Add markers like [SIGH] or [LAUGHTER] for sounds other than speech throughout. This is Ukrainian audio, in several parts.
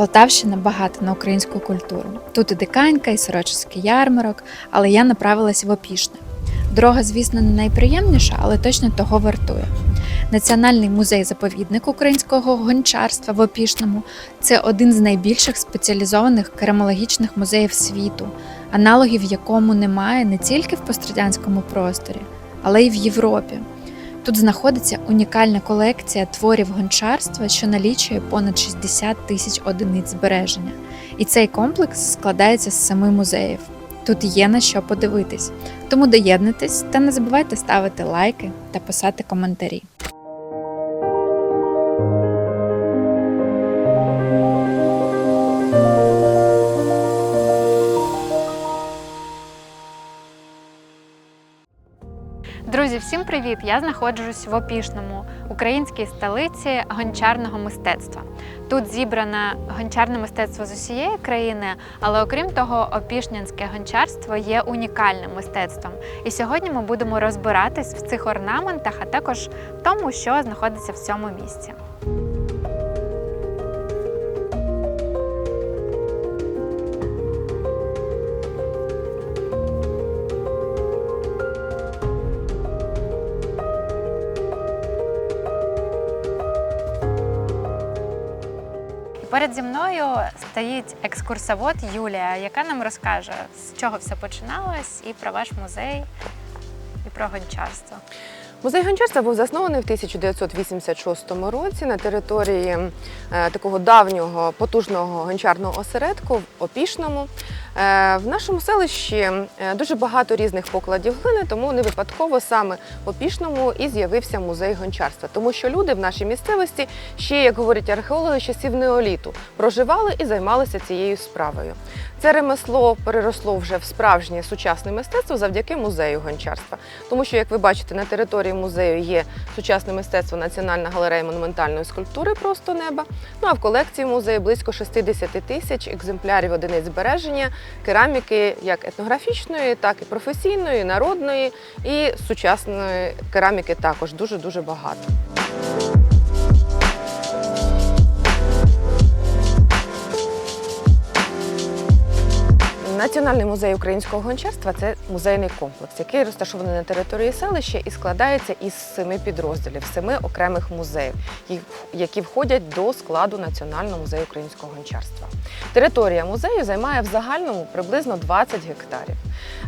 Полтавщина багата на українську культуру. Тут і диканька, і сорочеський ярмарок, але я направилась в Опішне. Дорога, звісно, не найприємніша, але точно того вартує. Національний музей-заповідник українського гончарства в Опішному це один з найбільших спеціалізованих керамологічних музеїв світу, аналогів якому немає не тільки в пострадянському просторі, але й в Європі. Тут знаходиться унікальна колекція творів гончарства, що налічує понад 60 тисяч одиниць збереження. І цей комплекс складається з семи музеїв. Тут є на що подивитись. Тому доєднуйтесь та не забувайте ставити лайки та писати коментарі. Всім привіт! Я знаходжусь в Опішному, українській столиці гончарного мистецтва. Тут зібране гончарне мистецтво з усієї країни, але окрім того, опішнянське гончарство є унікальним мистецтвом. І сьогодні ми будемо розбиратись в цих орнаментах, а також в тому, що знаходиться в цьому місці. Поряд зі мною стоїть екскурсовод Юлія, яка нам розкаже, з чого все починалось, і про ваш музей, і про гончарство. Музей гончарства був заснований в 1986 році на території е, такого давнього потужного гончарного осередку в Опішному. Е, в нашому селищі е, дуже багато різних покладів глини, тому не випадково саме в Опішному і з'явився музей гончарства, тому що люди в нашій місцевості ще, як говорять археологи, часів неоліту проживали і займалися цією справою. Це ремесло переросло вже в справжнє сучасне мистецтво завдяки музею гончарства. Тому що, як ви бачите, на території музею є сучасне мистецтво Національна галерея монументальної скульптури Просто неба. Ну а в колекції музею близько 60 тисяч екземплярів одиниць збереження кераміки як етнографічної, так і професійної, народної і сучасної кераміки також дуже дуже багато. Національний музей українського гончарства це музейний комплекс, який розташований на території селища і складається із семи підрозділів, семи окремих музеїв, які входять до складу Національного музею українського гончарства. Територія музею займає в загальному приблизно 20 гектарів.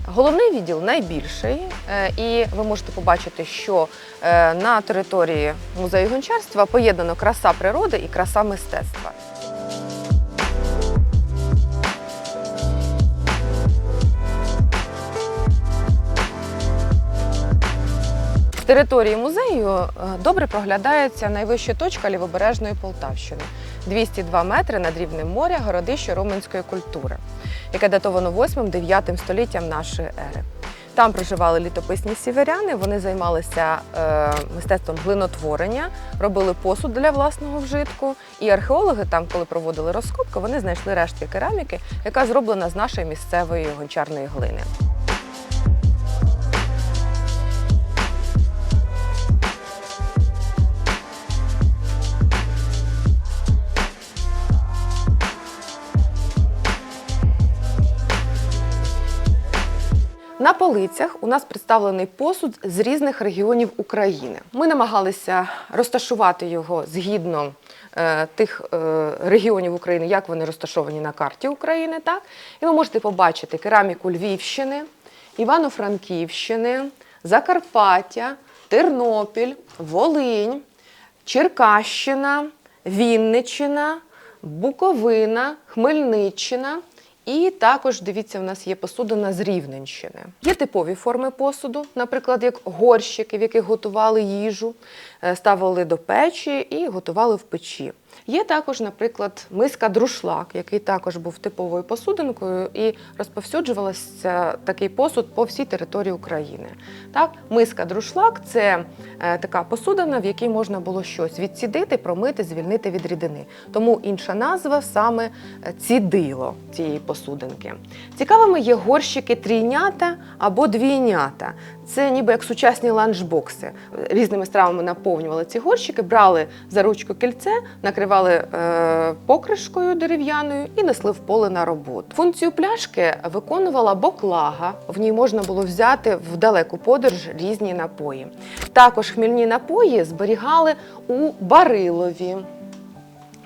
Головний відділ найбільший, е, і ви можете побачити, що е, на території музею гончарства поєднано краса природи і краса мистецтва. Території музею е, добре проглядається найвища точка лівобережної Полтавщини 202 метри над рівнем моря городище романської культури, яке датовано 8-9 століттям нашої ери. Там проживали літописні сіверяни, вони займалися е, мистецтвом глинотворення, робили посуд для власного вжитку. І археологи там, коли проводили розкопки, вони знайшли рештки кераміки, яка зроблена з нашої місцевої гончарної глини. На полицях у нас представлений посуд з різних регіонів України. Ми намагалися розташувати його згідно е, тих е, регіонів України, як вони розташовані на карті України. Так? І ви можете побачити кераміку Львівщини, Івано-Франківщини, Закарпаття, Тернопіль, Волинь, Черкащина, Вінниччина, Буковина, Хмельниччина. І також дивіться, в нас є посудина з Рівненщини. Є типові форми посуду, наприклад, як горщики, в яких готували їжу, е, ставили до печі і готували в печі. Є також, наприклад, миска друшлак, який також був типовою посудинкою, і розповсюджувався такий посуд по всій території України. Так, миска друшлак це е, така посудина, в якій можна було щось відсідити, промити, звільнити від рідини. Тому інша назва саме е, цідило цієї посудинки. Цікавими є горщики трійнята або двійнята. Це ніби як сучасні ланчбокси. Різними стравами наповнювали ці горщики, брали за ручку кільце, накривали накривали е, покришкою дерев'яною і несли в поле на роботу. Функцію пляшки виконувала боклага. В ній можна було взяти в далеку подорож різні напої. Також хмільні напої зберігали у барилові.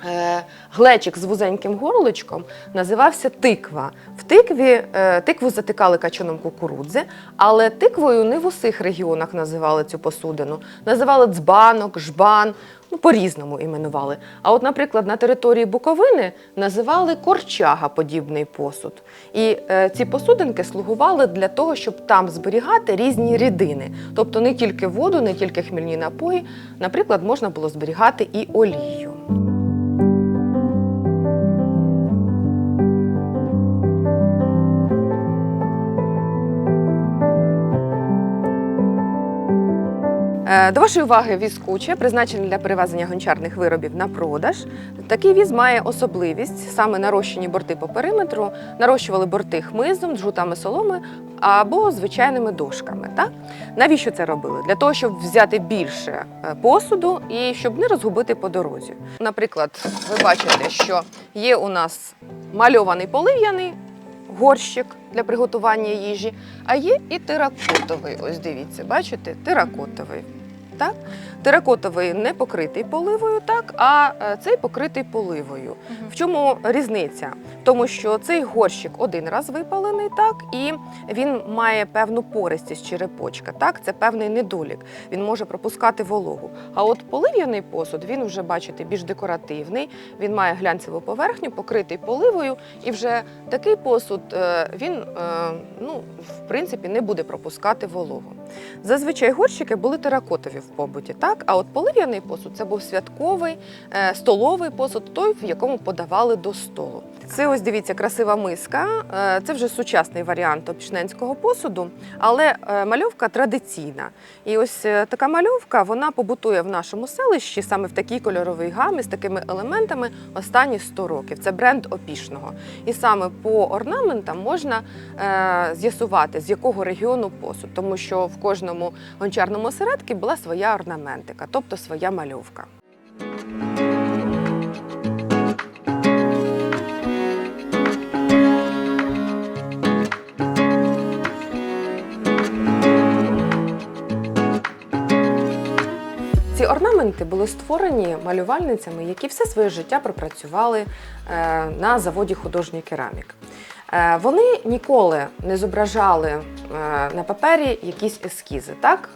Е, Глечик з вузеньким горлочком називався тиква. В тикві е, тикву затикали качаном кукурудзи, але тиквою не в усіх регіонах називали цю посудину. Називали дзбанок, жбан, ну по-різному іменували. А от, наприклад, на території Буковини називали корчага подібний посуд. І е, ці посудинки слугували для того, щоб там зберігати різні рідини, тобто не тільки воду, не тільки хмільні напої. Наприклад, можна було зберігати і олію. До вашої уваги віз куча, призначений для перевезення гончарних виробів на продаж. Такий віз має особливість саме нарощені борти по периметру, нарощували борти хмизом, джгутами соломи або звичайними дошками. Так? Навіщо це робили? Для того, щоб взяти більше е, посуду і щоб не розгубити по дорозі. Наприклад, ви бачите, що є у нас мальований полив'яний горщик для приготування їжі, а є і теракотовий. Ось дивіться, бачите, теракотовий. Так? Теракотовий не покритий поливою, так, а е, цей покритий поливою. В чому різниця? Тому, що цей горщик один раз випалений, так, і він має певну пористість черепочка. Так, це певний недолік. Він може пропускати вологу. А от полив'яний посуд, він вже бачите, більш декоративний. Він має глянцеву поверхню, покритий поливою, і вже такий посуд е, він е, ну, в принципі не буде пропускати вологу. Зазвичай горщики були теракотові в побуті, так? А от полив'яний посуд це був святковий, е, столовий посуд, той, в якому подавали до столу. Це ось дивіться, красива миска. Е, Це вже сучасний варіант опішненського посуду, але е, мальовка традиційна. І ось е, така мальовка вона побутує в нашому селищі саме в такій кольоровій гамі з такими елементами останні 100 років. Це бренд опішного. І саме по орнаментам можна з'ясувати, з якого регіону посуд, тому що в кожному гончарному осередку була своя орнаментика, тобто своя мальовка. Орнаменти були створені малювальницями, які все своє життя пропрацювали е, на заводі художній керамік. Е, Вони ніколи не зображали е, на папері якісь ескізи, так?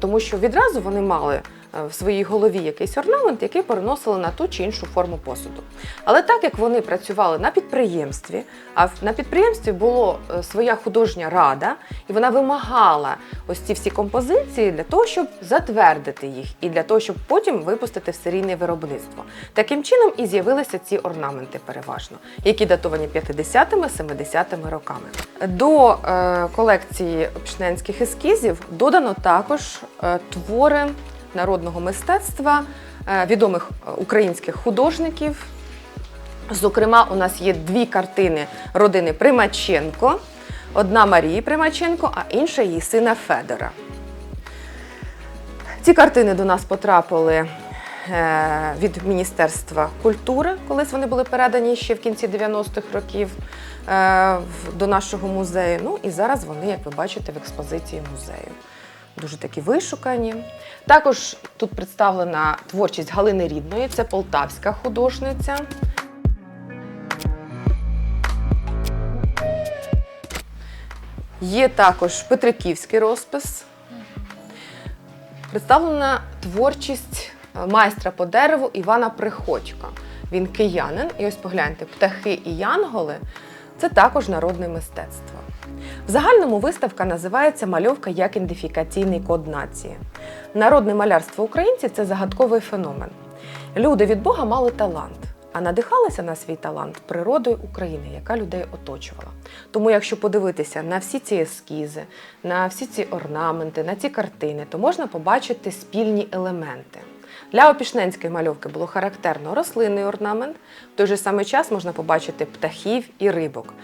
Тому що відразу вони мали в своїй голові якийсь орнамент, який переносили на ту чи іншу форму посуду. Але так як вони працювали на підприємстві, а на підприємстві була своя художня рада, і вона вимагала ось ці всі композиції для того, щоб затвердити їх, і для того, щоб потім випустити в серійне виробництво. Таким чином і з'явилися ці орнаменти переважно, які датовані 50-ми, 70-ми роками. До е, колекції пшненських ескізів додано також е, твори народного мистецтва е, відомих е, українських художників. Зокрема, у нас є дві картини родини Примаченко. Одна Марії Примаченко, а інша її сина Федора. Ці картини до нас потрапили е, від Міністерства культури, колись вони були передані ще в кінці 90-х років до нашого музею. Ну і зараз вони, як ви бачите, в експозиції музею. Дуже такі вишукані. Також тут представлена творчість Галини Рідної, це полтавська художниця. Є також Петриківський розпис. Представлена творчість е, майстра по дереву Івана Приходька. Він киянин, і ось погляньте, птахи і янголи це також народне мистецтво. В загальному виставка називається Мальовка як ідентифікаційний код нації. Народне малярство українців це загадковий феномен. Люди від Бога мали талант, а надихалися на свій талант природою України, яка людей оточувала. Тому, якщо подивитися на всі ці ескізи, на всі ці орнаменти, на ці картини, то можна побачити спільні елементи. Для опішненської мальовки було характерно рослинний орнамент. В той же самий час можна побачити птахів і рибок.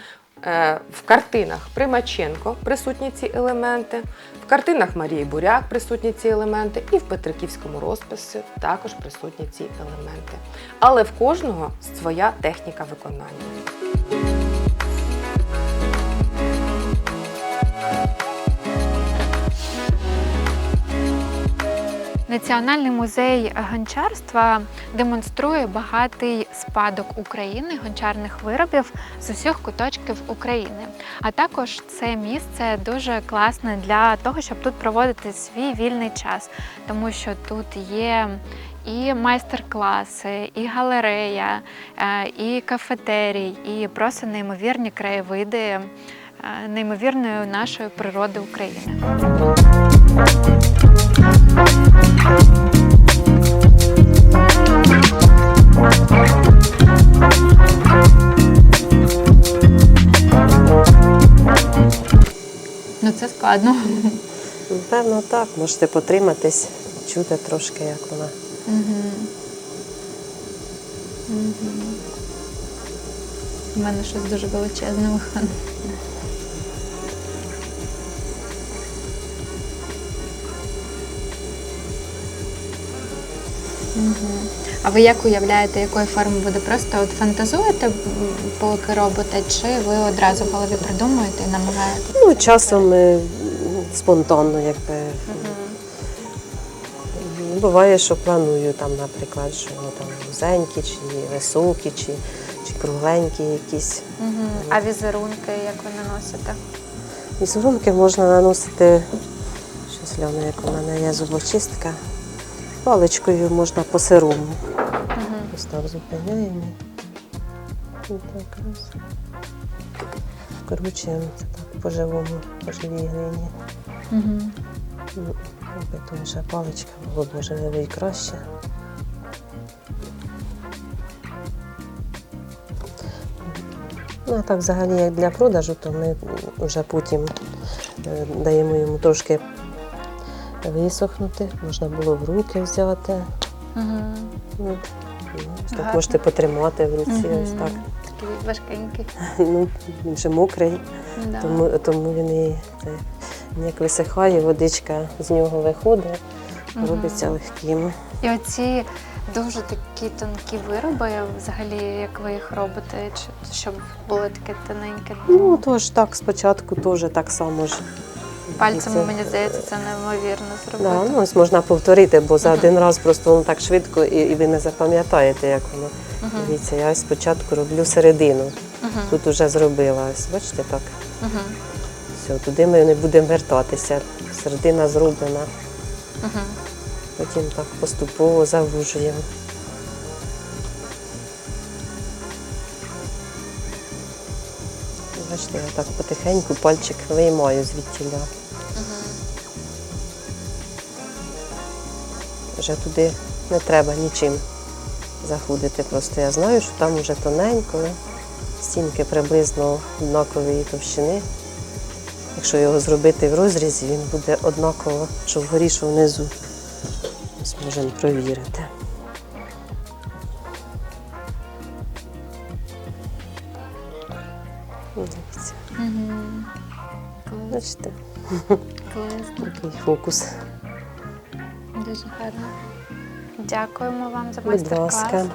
Е, В картинах Примаченко присутні ці елементи, в картинах Марії Буряк присутні ці елементи, і в Петриківському розписі також присутні ці елементи. Але в кожного своя техніка виконання. Національний музей гончарства демонструє багатий спадок України гончарних виробів з усіх куточків України. А також це місце дуже класне для того, щоб тут проводити свій вільний час, тому що тут є і майстер-класи, і галерея, е, і кафетерій, і просто неймовірні краєвиди е, неймовірної нашої природи України. Ну це складно. Певно, так. Можете потриматись, чути трошки, як вона. У мене щось дуже величезне виходить. А ви як уявляєте, якої форми буде? Просто от фантазуєте, поки робите, чи ви одразу в голові придумуєте і намагаєтесь? Ну, часом е, спонтанно, якби. Буває, що планую там, наприклад, що ну, там вузенькі, чи високі, чи, чи кругленькі якісь. А візерунки, як ви наносите? Візерунки можна наносити, щось гляну, як у мене є зубочистка. Паличкою можна по сирому. Ось так зупиняємо. І так раз. Вкручуємо це так по живому, по живій глині. Ну, Якби тонша паличка було б можливо і краще. Ну, а так взагалі як для продажу, то ми вже потім е, даємо йому трошки висохнути, можна було в руки взяти. Ось так Гарно. можете потримати в руці, Мгм. ось так. Такий важкенький. [LAUGHS] Ну, він же мокрий, Да. тому, тому він і це, як висихає, водичка з нього виходить, Мгм. робиться легким. І оці дуже такі тонкі вироби, взагалі, як ви їх робите, щоб було таке тоненьке. Ну, тож так, спочатку теж так само ж. Пальцями, Це- мені здається, це неймовірно Да, ну, ось можна повторити, бо за Мгм. один раз просто воно так швидко і, і ви не запам'ятаєте, як воно. Мгм. Дивіться, я ось спочатку роблю середину. Мгм. Тут вже зробила. Ось, бачите, так. Мгм. Все, туди ми не будемо вертатися. Середина зроблена. Мгм. Потім так поступово завужуємо. Я так потихеньку пальчик виймаю звідтіля. Вже туди не треба нічим заходити. Просто я знаю, що там вже тоненько, стінки приблизно однакової товщини. Якщо його зробити в розрізі, він буде однаково, що вгорі, що внизу. Ось можемо провірити. Бачите, класно. Такий фокус. Дуже гарно. Дякуємо вам за Будь майстер-клас.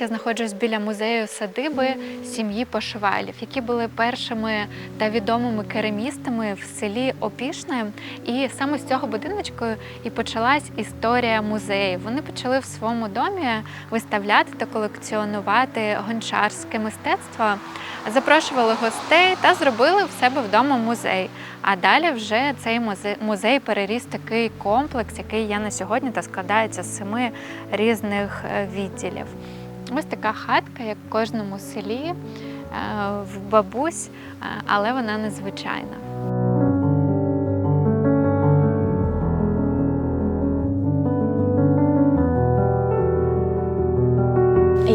Я знаходжусь біля музею садиби сім'ї Пошивайлів, які були першими та відомими керамістами в селі Опішне. І саме з цього будиночку і почалась історія музею. Вони почали в своєму домі виставляти та колекціонувати гончарське мистецтво, запрошували гостей та зробили в себе вдома музей. А далі вже цей музей, музей переріс такий комплекс, який є на сьогодні та складається з семи різних е, відділів. Ось така хатка, як в кожному селі, е, в бабусь, е, але вона незвичайна.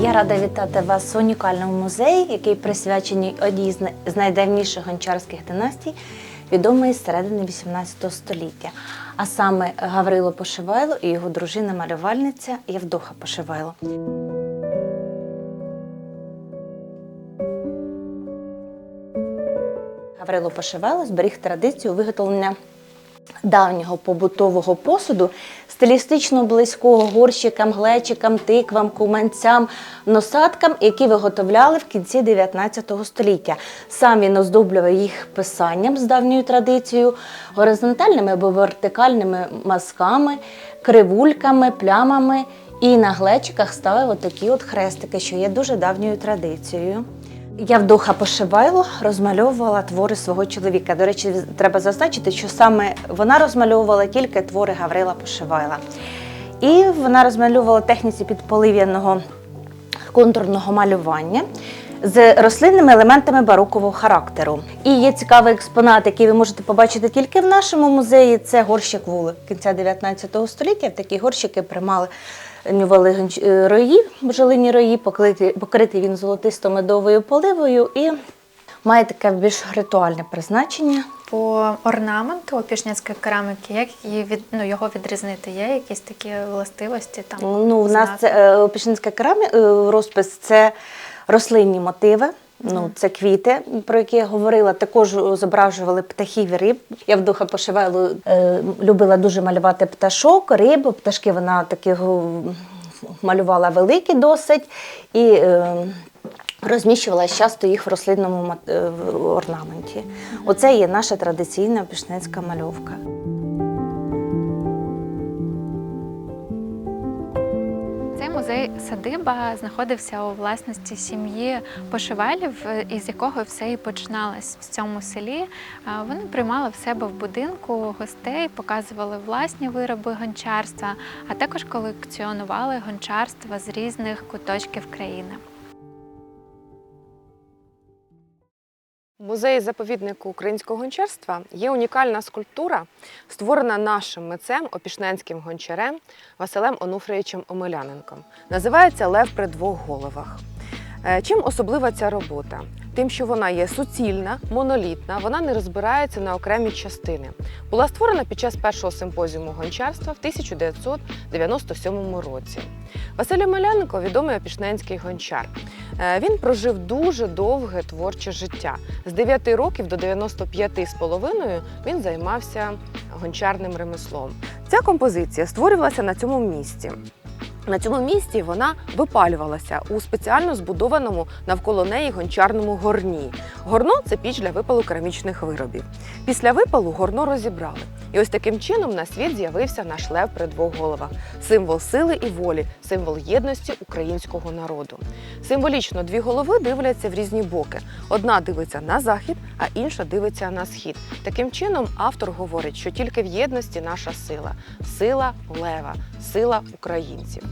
Я рада вітати вас в унікальному музеї, який присвячений одній з найдавніших гончарських династій, відомої з середини XVIII століття, а саме Гаврило Пошивайло і його дружина-малювальниця Євдоха Пошивайло. Гаврило Пошивайло зберіг традицію виготовлення давнього побутового посуду, стилістично близького горщикам, глечикам, тиквам, куманцям, носаткам, які виготовляли в кінці 19 століття. Сам він оздоблював їх писанням з давньою традицією, горизонтальними або вертикальними мазками, кривульками, плямами. І на глечиках ставив отакі от хрестики, що є дуже давньою традицією. Явдоха Пошивайло розмальовувала твори свого чоловіка. До речі, треба зазначити, що саме вона розмальовувала тільки твори Гаврила Пошивайла. І вона розмальовувала техніці підполив'яного контурного малювання з рослинними елементами барокового характеру. І є цікавий експонат, який ви можете побачити тільки в нашому музеї. Це горщик вули кінця 19 століття. Такі горщики приймали нювали е, рої, бджолині рої, покритий, покритий він золотисто-медовою поливою і має таке більш ритуальне призначення. По орнаменту пішняцької кераміки, як її від, ну, його відрізнити? Є якісь такі властивості там? Ну, у нас це е, кераміка е, розпис це рослинні мотиви. Ну, це квіти, про які я говорила. Також зображували птахів і риб. Я вдоха пошивайло е, любила дуже малювати пташок, риб. Пташки вона таких малювала великі досить і е, розміщувала часто їх в рослинному е, орнаменті. Оце є наша традиційна пішнецька мальовка. Музей садиба знаходився у власності сім'ї пошивалів, е, із якого все і починалось в цьому селі. Вони приймали в себе в будинку гостей, показували власні вироби гончарства, а також колекціонували гончарства з різних куточків країни. Музеї заповіднику українського гончарства є унікальна скульптура, створена нашим митцем, опішненським гончарем Василем Онуфрієчем Омеляненком. Називається Лев при двох головах. Е, Чим особлива ця робота? Тим, що вона є суцільна, монолітна, вона не розбирається на окремі частини. Була створена під час першого симпозіуму гончарства в 1997 році. Василь Омеляненко відомий опішненський гончар. Е, Він прожив дуже довге творче життя. З 9 років до 95 з половиною він займався гончарним ремеслом. Ця композиція створювалася на цьому місці. На цьому місці вона випалювалася у спеціально збудованому навколо неї гончарному горні. Горно це піч для випалу керамічних виробів. Після випалу горно розібрали. І ось таким чином на світ з'явився наш лев при двох головах символ сили і волі, символ єдності українського народу. Символічно дві голови дивляться в різні боки. Одна дивиться на захід, а інша дивиться на схід. Таким чином, автор говорить, що тільки в єдності наша сила сила лева, сила українців.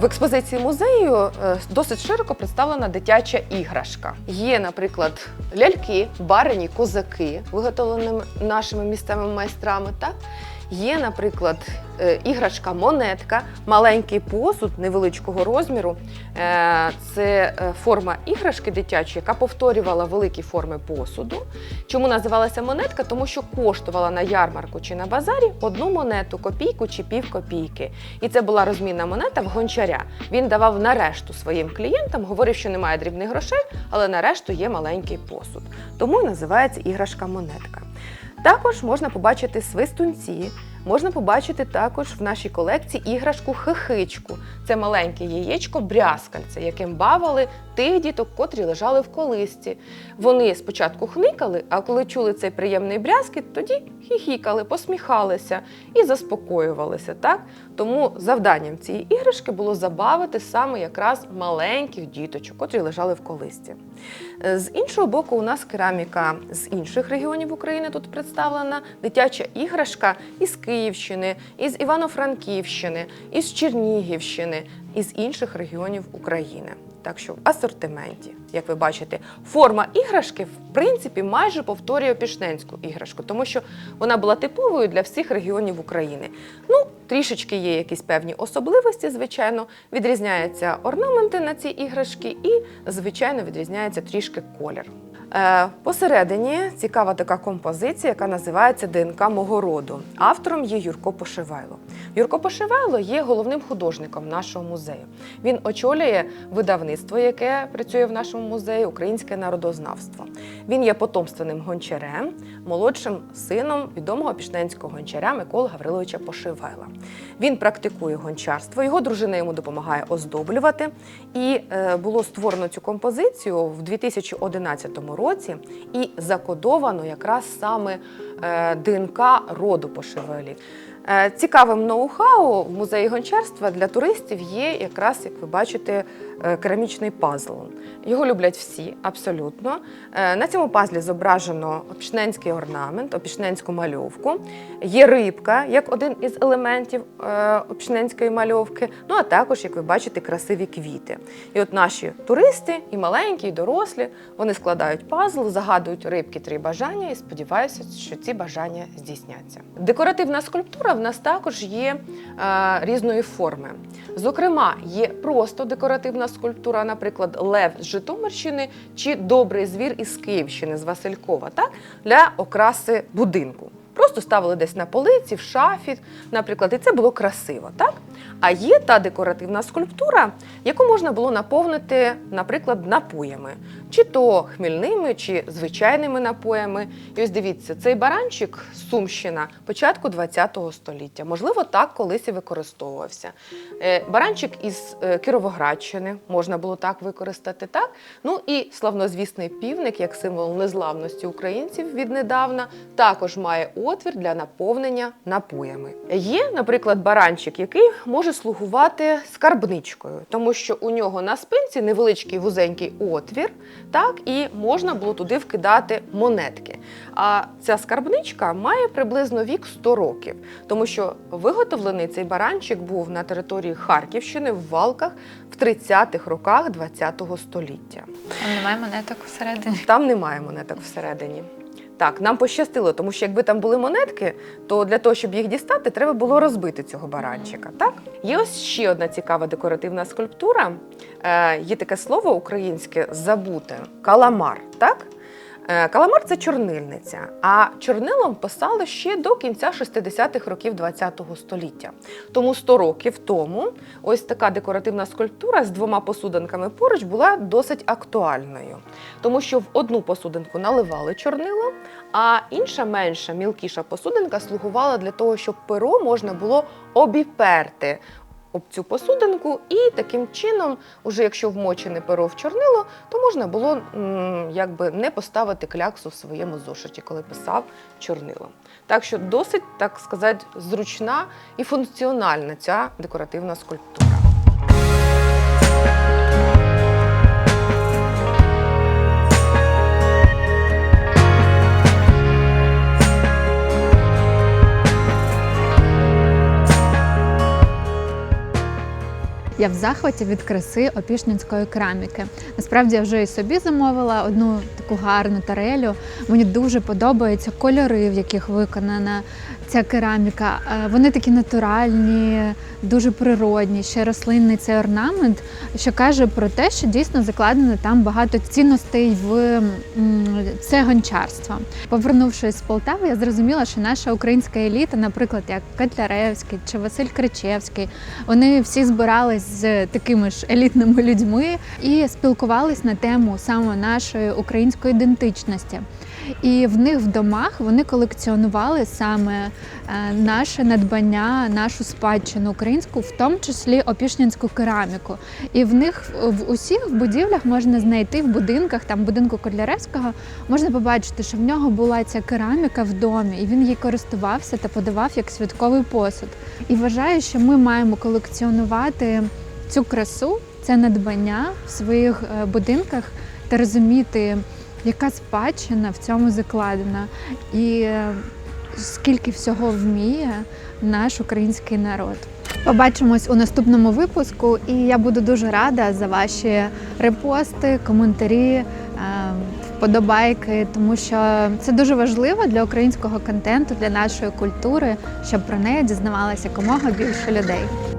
В експозиції музею е, досить широко представлена дитяча іграшка. Є, наприклад, ляльки, барині, козаки, виготовлені нашими місцевими майстрами. Так? Є, наприклад, е, іграшка монетка, маленький посуд невеличкого розміру. Е, Це е, форма іграшки дитячої, яка повторювала великі форми посуду. Чому називалася монетка? Тому що коштувала на ярмарку чи на базарі одну монету, копійку чи пів копійки. І це була розмінна монета в гончаря. Він давав на решту своїм клієнтам, говорив, що немає дрібних грошей, але на решту є маленький посуд. Тому і називається іграшка монетка. Також можна побачити свистунці, можна побачити також в нашій колекції іграшку хихичку. Це маленьке яєчко брязкальце, яким бавили тих діток, котрі лежали в колисці. Вони спочатку хникали, а коли чули цей приємний брязкіт, тоді хіхікали, посміхалися і заспокоювалися. Так? Тому завданням цієї іграшки було забавити саме якраз маленьких діточок, котрі лежали в колисці. Е, З іншого боку, у нас кераміка з інших регіонів України тут представлена, дитяча іграшка із Київщини, із Івано-Франківщини, із Чернігівщини, із інших регіонів України. Так що в асортименті, як ви бачите, форма іграшки в принципі майже повторює пішненську іграшку, тому що вона була типовою для всіх регіонів України. Ну, трішечки є якісь певні особливості, звичайно, відрізняються орнаменти на ці іграшки, і, звичайно, відрізняється трішки колір. Е, Посередині цікава така композиція, яка називається ДНК мого роду. Автором є Юрко Пошивайло. Юрко Пошивайло є головним художником нашого музею. Він очолює видавництво, яке працює в нашому музеї Українське народознавство. Він є потомственним гончарем, молодшим сином відомого пішненського гончаря Миколи Гавриловича Пошивайла. Він практикує гончарство, його дружина йому допомагає оздоблювати. І е, було створено цю композицію в 2011 році і закодовано якраз саме е, ДНК роду Пошивайлів. Е, Цікавим ноу-хау в музеї гончарства для туристів є якраз, як ви бачите, керамічний пазл. Його люблять всі, абсолютно. Е, На цьому пазлі зображено опішненський орнамент, опішненську мальовку. Є рибка як один із елементів е, опішненської мальовки. Ну а також, як ви бачите, красиві квіти. І от наші туристи, і маленькі, і дорослі, вони складають пазл, загадують рибки три бажання і сподіваюся, що ці бажання здійсняться. Декоративна скульптура в нас також є е, різної форми. Зокрема, є просто декоративна скульптура, наприклад, лев з Житомирщини чи добрий звір із Київщини з Василькова, так? для окраси будинку. Просто ставили десь на полиці, в шафі, наприклад, і це було красиво, так? А є та декоративна скульптура, яку можна було наповнити, наприклад, напоями, чи то хмільними, чи звичайними напоями. І ось дивіться, цей баранчик Сумщина початку ХХ століття. Можливо, так колись і використовувався. Е, Баранчик із е, Кіровоградщини можна було так використати, так? Ну і славнозвісний півник, як символ незламності українців віднедавна, також має отвір для наповнення напоями. Є, наприклад, баранчик, який може слугувати скарбничкою, тому що у нього на спинці невеличкий вузенький отвір, так і можна було туди вкидати монетки. А ця скарбничка має приблизно вік 100 років, тому що виготовлений цей баранчик був на території Харківщини в Валках в 30-х роках ХХ століття. Там немає монеток всередині. Там немає монеток всередині. Так, нам пощастило, тому що якби там були монетки, то для того, щоб їх дістати, треба було розбити цього баранчика. Так? Є ось ще одна цікава декоративна скульптура. Е, є таке слово українське забуте каламар. Так? Е, Каламар це чорнильниця, а чорнилом писали ще до кінця 60-х років ХХ століття. Тому 100 років тому ось така декоративна скульптура з двома посудинками поруч була досить актуальною, тому що в одну посудинку наливали чорнило, а інша менша, мілкіша посудинка слугувала для того, щоб перо можна було обіперти об цю посудинку, і таким чином, уже якщо вмочене перо в чорнило, то можна було якби не поставити кляксу в своєму зошиті, коли писав чорнилом. Так що досить, так сказати, зручна і функціональна ця декоративна скульптура. Я в захваті від краси опішнянської кераміки. Насправді я вже і собі замовила одну таку гарну тарелю. Мені дуже подобаються кольори, в яких виконана ця кераміка. Е, Вони такі натуральні, дуже природні, ще рослинний цей орнамент, що каже про те, що дійсно закладено там багато цінностей в це гончарство. Повернувшись з Полтави, я зрозуміла, що наша українська еліта, наприклад, як Котляревський чи Василь Кричевський, вони всі збирались з такими ж елітними людьми і спілкувались на тему саме нашої української ідентичності. І в них в домах вони колекціонували саме е, наше надбання, нашу спадщину українську, в тому числі опішнянську кераміку. І в них в усіх будівлях можна знайти в будинках, там будинку Котляревського, можна побачити, що в нього була ця кераміка в домі, і він її користувався та подавав як святковий посуд. І вважаю, що ми маємо колекціонувати цю красу, це надбання в своїх е, будинках та розуміти, яка спадщина в цьому закладена, і е, скільки всього вміє наш український народ. Побачимось у наступному випуску, і я буду дуже рада за ваші репости, коментарі, е, вподобайки, тому що це дуже важливо для українського контенту, для нашої культури, щоб про неї дізнавалося якомога більше людей.